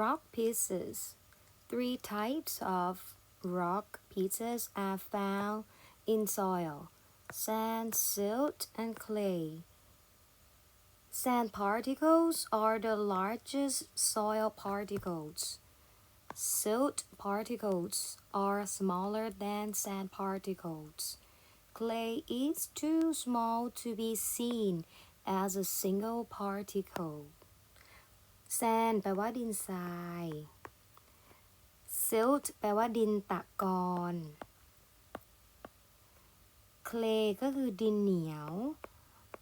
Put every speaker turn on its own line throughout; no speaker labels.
rock pieces three types of rock pieces are found in soil sand silt and clay Sand particles are the largest soil particles. Silt particles are smaller than sand particles. Clay is too small to be seen as a single particle. Sand แปลว่าดินทราย Silt แปลว่าดินตะกอน Clay ก็คือดินเหนียว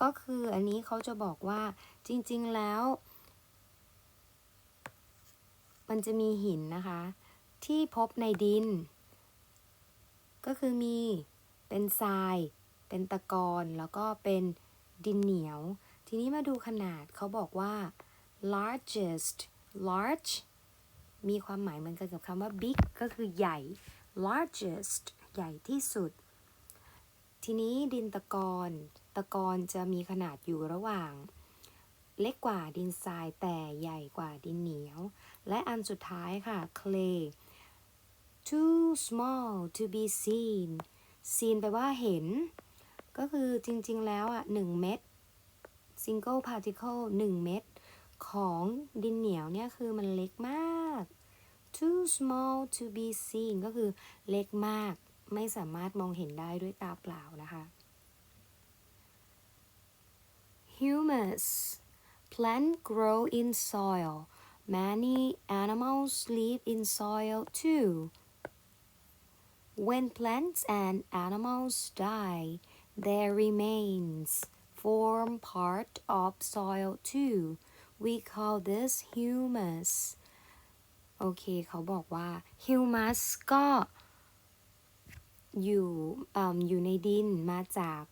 ก็คืออันนี้เขาจะบอกว่าจริง ๆ แล้ว มันจะมีหินนะคะ ที่พบในดิน ก็คือมีเป็นทราย เป็นตะกอนแล้วก็เป็นดินเหนียว ทีนี้มาดูขนาดเขาบอกว่า largest large มีความหมายเหมือนกันกับคำว่า big ก็คือใหญ่ largest ใหญ่ที่สุด ทีนี้ดินตะกอนตะกอนจะมีขนาดอยู่ระหว่าง เล็กกว่าดินทรายแต่ใหญ่กว่าดินเหนียว และอันสุดท้ายค่ะ clay too small to be seen seen แปลว่าเห็น ก็คือจริงๆแล้วอะ 1 เม็ด single particle 1 เม็ด ของดินเหนียวเนี่ยคือมันเล็กมาก too small to be seen ก็คือเล็กมาก ไม่สามารถมองเห็นได้ด้วยตาเปล่านะคะ Humus Plants grow in soil. Many animals live in soil too. When plants and animals die, their remains form part of soil too. We call this humus. โอเค เขาบอกว่า humus ก็อยู่ออยู่ในดินมาจาก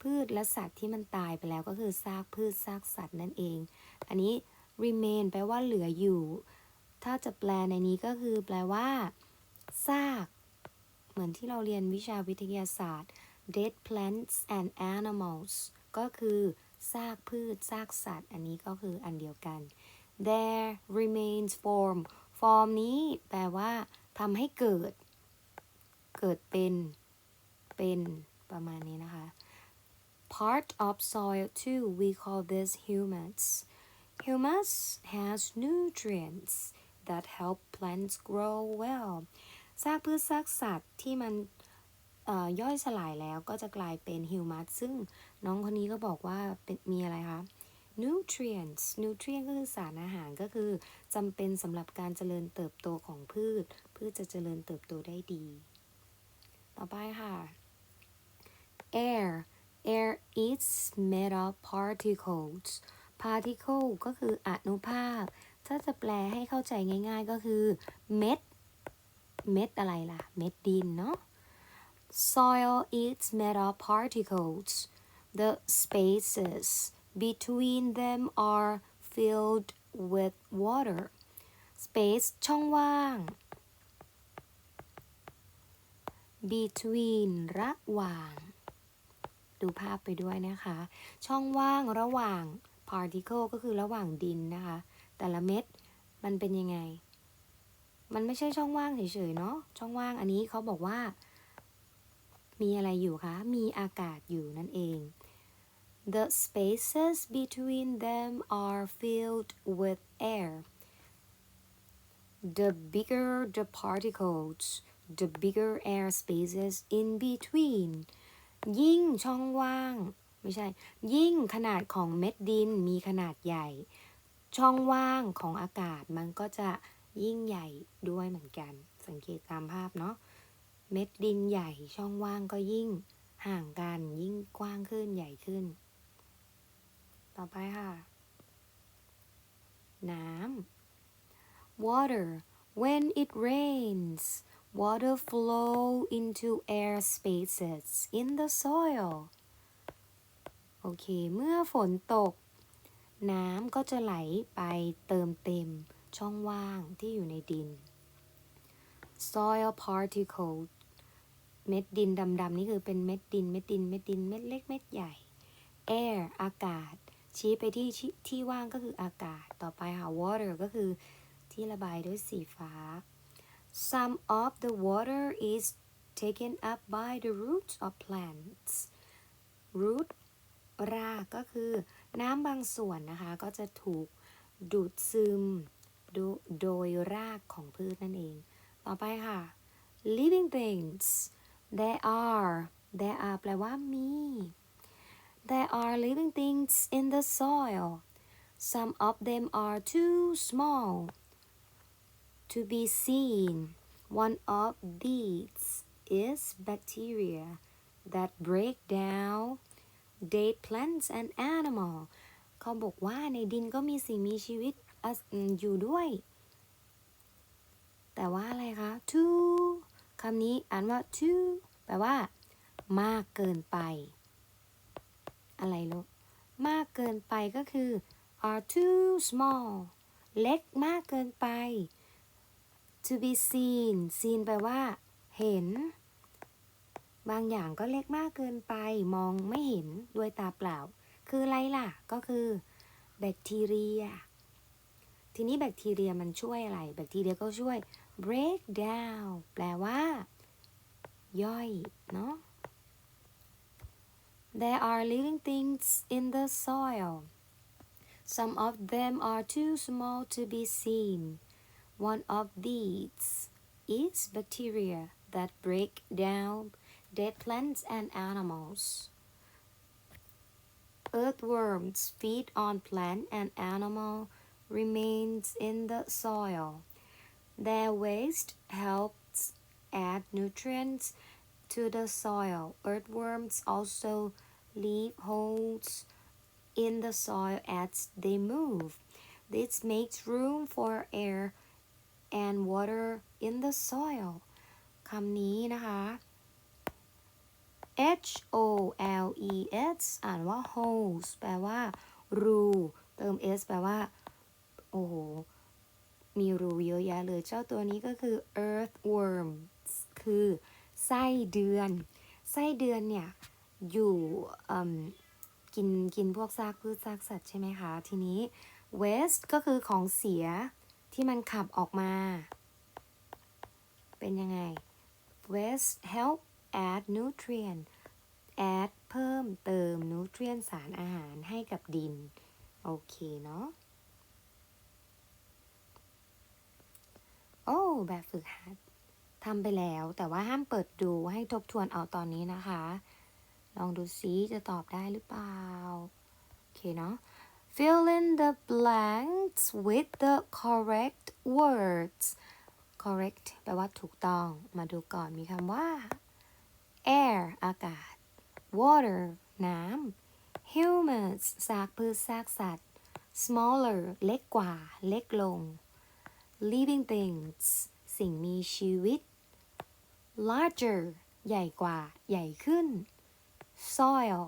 พืชและสัตว์ที่มันตายไปแล้วก็คือซากพืชซากสัตว์นั่นเอง อันนี้ remain แปลว่าเหลืออยู่ ถ้าจะแปลในนี้ก็คือแปลว่าซาก เหมือนที่เราเรียนวิชาวิทยาศาสตร์ dead plants and animals ก็คือ ซากพืช ซากสัตว์ อันนี้ก็คืออันเดียวกัน there remains form form นี้แปลว่าทำให้เกิด เกิดเป็น เป็นประมาณนี้นะคะ part of soil too we call this humus humus has nutrients that help plants grow well ซากพืชซากสัตว์ที่มันย่อยสลายแล้วก็จะกลายเป็นฮิวมัสซึ่ง น้องคนนี้ก็บอกว่าเป็นมีอะไรคะ nutrients nutrient ก็คือสารอาหารก็คือจำเป็นสำหรับการเจริญเติบโตของพืช พืชจะเจริญเติบโตได้ดี ต่อไปค่ะ air air is made of particles particle ก็คืออนุภาค ถ้าจะแปลให้เข้าใจง่ายๆก็คือเม็ด เม็ดอะไรล่ะ เม็ดดินเนาะ soil is made of particles the spaces between them are filled with water space ช่องว่าง between ระหว่าง ดูภาพไปด้วยนะคะ ช่องว่างระหว่าง particle ก็คือระหว่างดินนะคะ แต่ละเม็ดมันเป็นยังไง มันไม่ใช่ช่องว่างเฉยๆเนาะ ช่องว่างอันนี้เขาบอกว่า มีอะไรอยู่คะ มีอากาศอยู่นั่นเอง The spaces between them are filled with air. The bigger the particles, the bigger air spaces in between. ยิ่งช่องว่าง ไม่ใช่ ยิ่งขนาดของเม็ดดินมีขนาดใหญ่ ช่องว่างของอากาศมันก็จะยิ่งใหญ่ด้วยเหมือนกัน สังเกตตามภาพเนาะ เม็ดดินใหญ่ช่องว่างก็ยิ่งห่างกันยิ่งกว้างขึ้นใหญ่ขึ้น ต่อไปค่ะ น้ำ water when it rains water flow into air spaces in the soil โอเค เมื่อฝนตก น้ำก็จะไหลไปเติมเต็มช่องว่างที่อยู่ในดิน soil particle เม็ดดินดำๆนี่คือเป็นเม็ดดิน เม็ดดิน เม็ดดิน เม็ดเล็ก เม็ดใหญ่ air อากาศ ชี้ไปที่ที่ที่ว่างก็คืออากาศ ต่อไปค่ะ water ก็คือที่ระบายด้วยสีฟ้า some of the water is taken up by the roots of plants root รากก็คือน้ำบางส่วนนะคะ ก็จะถูกดูดซึมดโดยรากของพืชนั่นเอง ต่อไปค่ะ living things there are there are แปลว่ามี there are living things in the soil some of them are too small to be seen one of these is bacteria that break down dead plants and animal เขาบอกว่าในดินก็มีสิ่งมีชีวิตอาศอืมอยู่ด้วย แต่ว่าอะไรคะ too คำนี้อ่านว่า too แปลว่า มากเกินไป อะไรลูกมากเกินไปก็คือ are too small เล็กมากเกินไป to be seen seen แปลว่า เห็น บางอย่างก็เล็กมากเกินไป มองไม่เห็นด้วยตาเปล่า คืออะไรล่ะ ก็คือแบคทีเรีย ทีนี้แบคทีเรียมันช่วยอะไร แบคทีเรียก็ช่วย break down แปลว่า ย่อย เนาะ There are living things in the soil. Some of them are too small to be seen. One of these is bacteria that break down dead plants and animals. Earthworms feed on plant and animal remains in the soil. Their waste helps add nutrients to the soil. Earthworms also leave holes in the soil as they move. This makes room for air and water in the soil. คำนี้นะคะ H O L E S อ่านว่า holes แปลว่า รูเติม S แปลว่า โอ้โห มีรูเยอะแยะเลยเจ้าตัวนี้ก็คือ earthworms คือ ไส้เดือน ไส้เดือนเนี่ย อยู่กินกินพวกซากพืชซากสัตว์ใช่ไหมคะ ทีนี้ waste ก็คือของเสียที่มันขับออกมา เป็นยังไง waste help add nutrient add เพิ่มเติม nutrient สารอาหารให้กับดิน โอเคเนาะโอ้แบบฝึกหัดทำไปแล้วแต่ว่าห้ามเปิดดูให้ทบทวนเอาตอนนี้นะคะ ลองดูซิจะตอบได้หรือเปล่า โอเคเนาะ fill in the blanks with the correct words correct แปลว่าถูกต้อง มาดูก่อนมีคำว่า air อากาศ water น้ำ humus ซากพืชซากสัตว์ smaller เล็กกว่า เล็กลง living things สิ่งมีชีวิต larger ใหญ่กว่า ใหญ่ขึ้น soil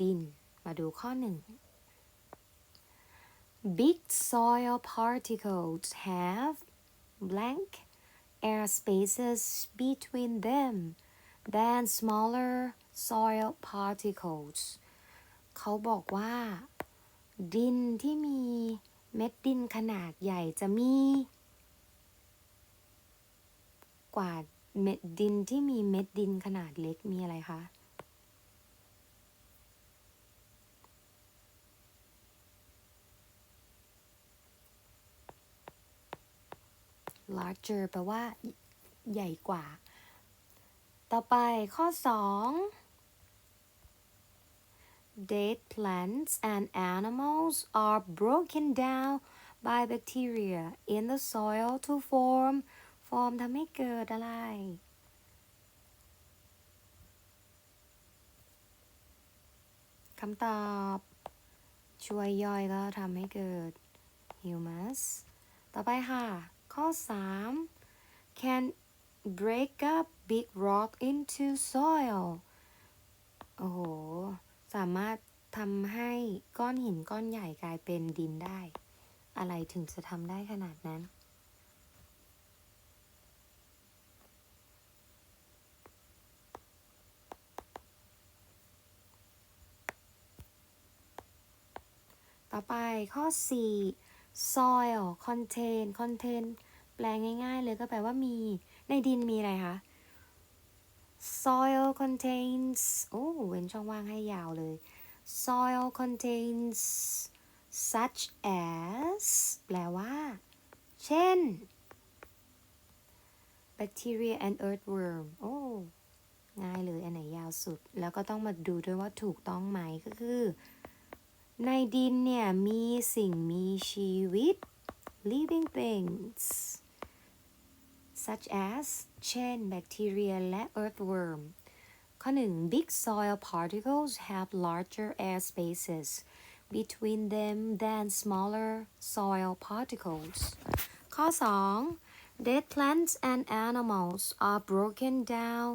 ดิน มาดูข้อหนึ่ง big soil particles have blank air spaces between them than smaller soil particles เขาบอกว่า ดินที่มีเม็ดดินขนาดใหญ่จะมี กว่าเม็ดดินที่มีเม็ดดินขนาดเล็กมีอะไรคะ larger แปลว่า ใหญ่กว่า ต่อไปข้อ 2 Dead plants and animals are broken down by bacteria in the soil to form form ทำให้เกิดอะไรคำตอบ ช่วยย่อยก็ทำให้เกิด humus ต่อไปค่ะ ข้อ 3 can break up big rock into soil โอ้โห สามารถทำให้ก้อนหินก้อนใหญ่กลายเป็นดินได้ อะไรถึงจะทำได้ขนาดนั้นต่อไปข้อ 4 soil contain contain แปลง่ายๆเลยก็แปลว่ามี ในดินมีอะไรคะ soil contains โอ้เว้นช่องว่างให้ยาวเลย soil contains such as แปลว่า เช่น bacteria and earthworm โอ้ง่ายเลย อันไหนยาวสุด แล้วก็ต้องมาดูด้วยว่าถูกต้องไหมก็คือ ในดินเนี่ย มีสิ่งมีชีวิต living things such as เช่น bacteria และ earthworm ข้อหนึ่ง big soil particles have larger air spaces between them than smaller soil particles ข้อ 2 dead plants and animals are broken down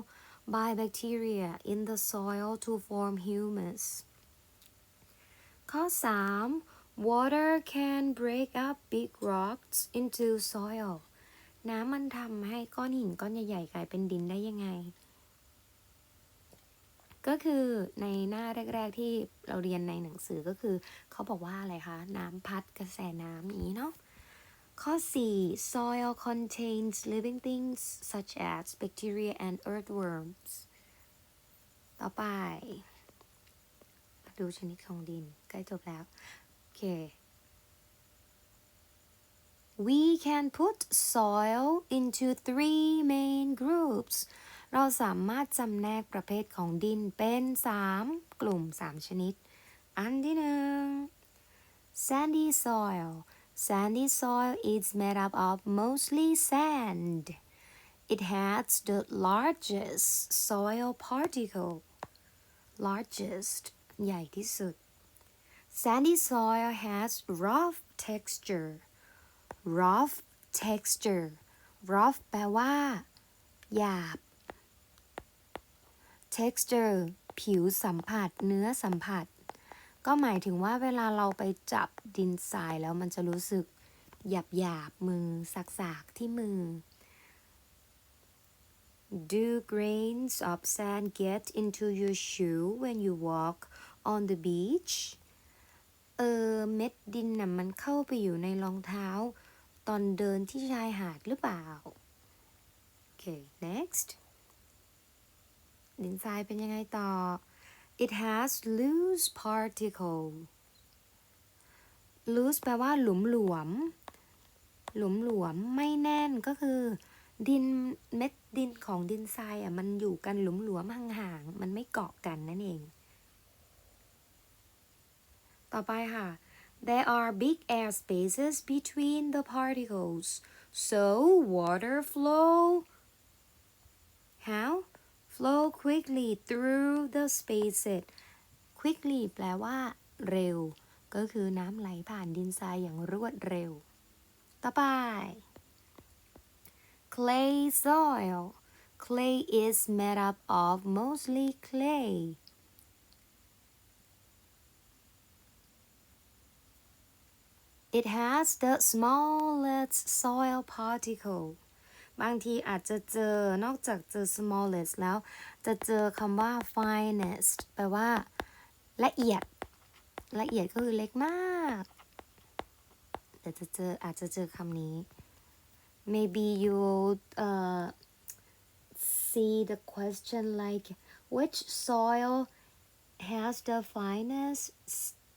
by bacteria in the soil to form humus ข้อ 3 water can break up big rocks into soil น้ำมันทำให้ก้อนหินก้อนใหญ่ๆกลายเป็นดินได้ยังไง ก็คือในหน้าแรก ๆที่เราเรียนในหนังสือก็คือ เขาบอกว่าอะไรคะ น้ำพัดกระแสน้ำอย่างนี้เนาะข้อ 4 soil contains living things such as bacteria and earthworms ต่อไป ดูชนิดของดิน ใกล้จบแล้ว โอเค We can put soil into three main groups เราสามารถจำแนกประเภทของดินเป็น 3 กลุ่ม 3 ชนิด อันที่หนึ่ง sandy soil sandy soil is made up of mostly sand it has the largest soil particle largest ใหญ่ที่สุด sandy soil has rough texture rough texture rough แปลว่า หยาบ texture ผิวสัมผัส เนื้อสัมผัส ก็หมายถึงว่าเวลาเราไปจับดินทรายแล้วมันจะรู้สึก หยาบหยาบมือสักๆที่มือ Do grains of sand get into your shoe when you walk on the beach เออเม็ดดินน่ะมันเข้าไปอยู่ในรองเท้า ตอนเดินที่ชายหาดหรือเปล่าโอเค next ดินทรายเป็นยังไงต่อ it has loose particle loose แปลว่าหลุมหลวม หลุมหลวมไม่แน่นก็คือ ดินเม็ดดินของดินทรายอะมันอยู่กันหลุมหลวมห่างๆมันไม่เกาะกันนั่นเอง ต่อไปค่ะ There are big air spaces between the particles so water flow how flow quickly through the spaces quickly แปลว่า เร็ว ก็คือน้ำไหลผ่านดินทรายอย่างรวดเร็ว ต่อไป clay soil clay is made up of mostly clay It has the smallest soil particle บางทีอาจจะเจอนอกจากเจอ smallest แล้ว จะเจอคำว่า finest แปลว่า ละเอียด ละเอียดก็คือเล็กมากเดี๋ยวจะเจออาจจะเจอคำนี้ maybe you uh, see the question like which soil has the finest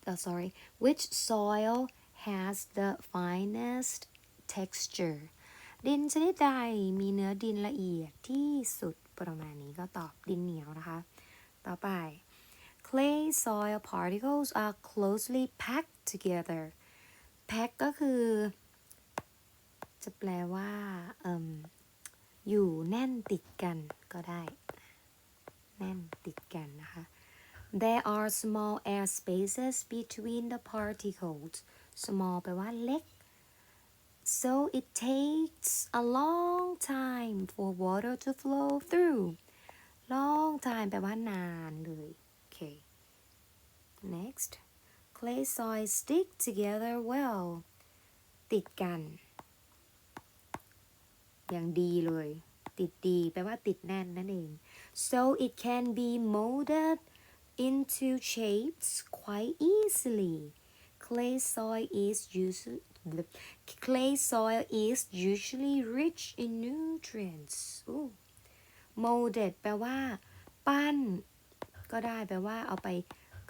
uh, sorry which soil has the finest texture ดินชนิดใดมีเนื้อดินละเอียดที่สุดประมาณนี้ก็ตอบดินเหนียวนะคะ ต่อไป clay soil particles are closely packed together pack ก็คือ จะแปลว่าออยู่แน่นติดกันก็ได้ แน่นติดกันนะคะ There are small air spaces between the particles small แปลว่าเล็ก so it takes a long time for water to flow through long time แปลว่านานเลยโอเค next clay soil stick together well ติดกัน อย่างดีเลย ติดดีแปลว่าติดแน่นนั่นเอง so it can be molded into shapes quite easily clay soil is usually clay soil is usually rich in nutrients อู้ molded แปลว่า ปั้น ก็ได้แปลว่าเอาไป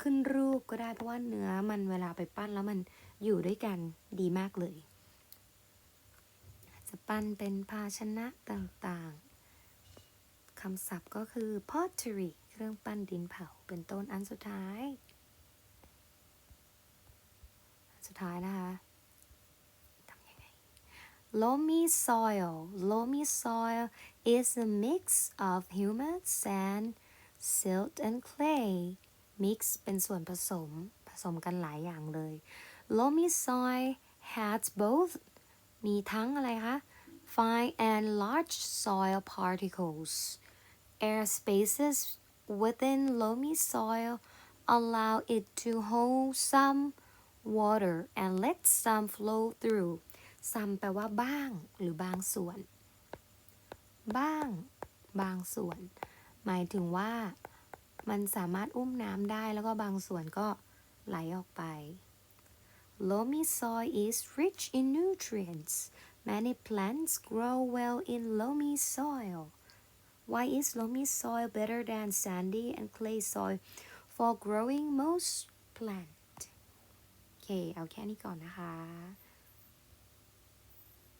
ขึ้นรูปก็ได้เพราะว่าเนื้อมันเวลาไปปั้นแล้วมันอยู่ด้วยกันดีมากเลย จะปั้นเป็นภาชนะต่างๆ คำศัพท์ก็คือ pottery เครื่องปั้นดินเผา เป็นต้นอันสุดท้าย อันสุดท้ายนะคะทำยังไง loamy soil loamy soil is a mix of humus sand silt and clay mix เป็นส่วนผสม ผสมกันหลายอย่างเลย loamy soil has both มีทั้งอะไรคะ fine and large soil particles air spaces within loamy soil allow it to hold some water and let some flow through some แปลว่าบ้างหรือบางส่วน บ้าง บางส่วน หมายถึงว่ามันสามารถอุ้มน้ำได้แล้วก็บางส่วนก็ไหลออกไป Loamy soil is rich in nutrients. Many plants grow well in loamy soil. Why is loamy soil better than sandy and clay soil for growing most plant? โอเค เอาแค่นี้ก่อนนะคะ